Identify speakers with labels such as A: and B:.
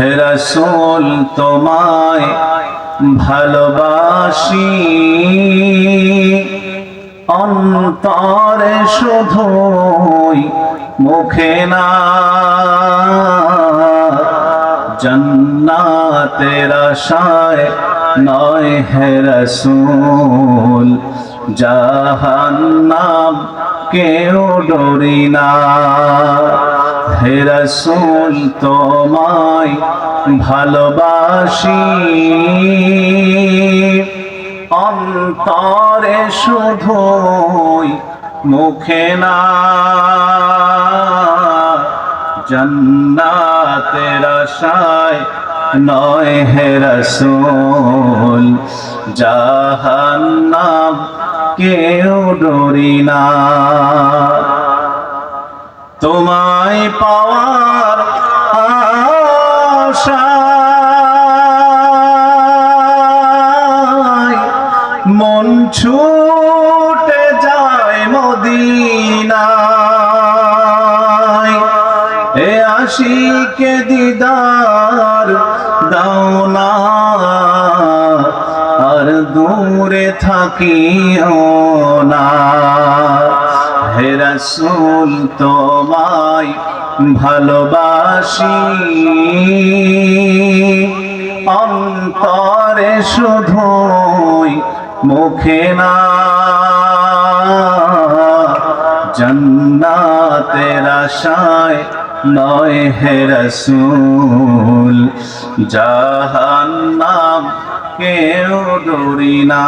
A: হে রসুল, তোমায় ভালোবাসি। অন্তরে শুধুই মুখে না। জন্নাতের আশায় নয় হে রসুল, জাহান্নাম কেউ ডরি না। হে রসুল, তোমায় ভালোবাসি। অন্তরে শুধুই মুখে না, জন্নাতের আশায় নয় হে রসুল, জাহান্নাম কেউ ডরি না। তোমায় পাওয়ার আশায় মন ছুটে যায় মদিনায়। এ আশিকে দিদার দাও না। আর দূরে থাকিও না। হে রসুল, তোমায় ভালোবাসি। অন্তরে শুধুই মুখে না, জন্নাতের আশায় নয় হে রসুল জাহান্নাম কেউ ডরি না।